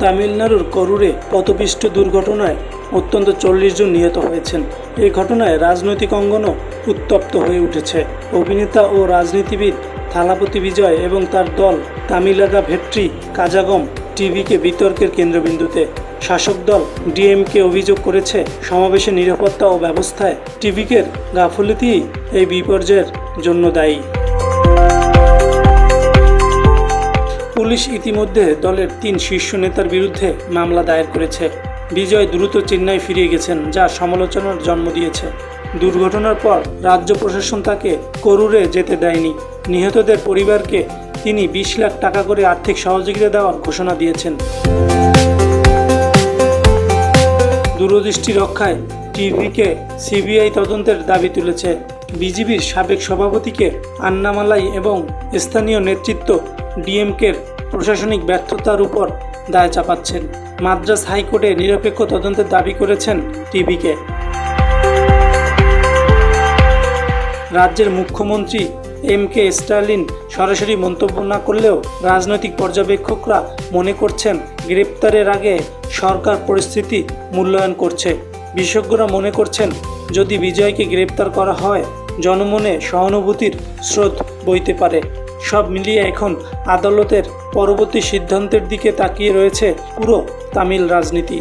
তামিলনাড়ুর করুরে পথপিষ্ট দুর্ঘটনায় অত্যন্ত চল্লিশ জন নিহত হয়েছেন। এই ঘটনায় রাজনৈতিক অঙ্গনও উত্তপ্ত হয়ে উঠেছে। অভিনেতা ও রাজনীতিবিদ থালাপতি বিজয় এবং তার দল তামিলাগা ভেট্রি কাজাগম টিভিকে বিতর্কের কেন্দ্রবিন্দুতে। শাসক দল ডিএমকে অভিযোগ করেছে সমাবেশের নিরাপত্তা ও ব্যবস্থায় টিভিকের গাফলতিই এই বিপর্যয়ের জন্য দায়ী। পুলিশ ইতিমধ্যে দলের তিন শীর্ষ নেতার বিরুদ্ধে মামলা দায়ের করেছে। বিজয় দ্রুত চেন্নাই ফিরে গেছেন, যা সমালোচনার জন্ম দিয়েছে। দুর্ঘটনার পর রাজ্য প্রশাসন তাকে করুরে যেতে দেয়নি। নিহতদের পরিবারকে তিনি বিশ লাখ টাকা করে আর্থিক সহযোগিতা দেওয়ার ঘোষণা দিয়েছেন। দূরদৃষ্টি রক্ষায় টিভিকে সিবিআই তদন্তের দাবি তুলেছে। বিজিবির সাবেক সভাপতিকে আন্নামালাই এবং স্থানীয় নেতৃত্ব ডিএমকের প্রশাসনিক ব্যর্থতার উপর দায় চাপাচ্ছেন। মাদ্রাস হাইকোর্টে নিরপেক্ষ তদন্তের দাবি করেছেন টিভিকে রাজ্যের মুখ্যমন্ত্রী এম কে স্টালিন সরাসরি মন্তব্য না করলেও রাজনৈতিক পর্যবেক্ষকরা মনে করছেন গ্রেপ্তারের আগে সরকার পরিস্থিতি মূল্যায়ন করছে। বিশেষজ্ঞরা মনে করছেন যদি বিজয়কে গ্রেপ্তার করা হয়, জনমনে সহানুভূতির স্রোত বইতে পারে। সব মিলিয়ে এখন আদালতের পরবর্তী সিদ্ধান্তের দিকে তাকিয়ে রয়েছে পুরো তামিল রাজনীতি।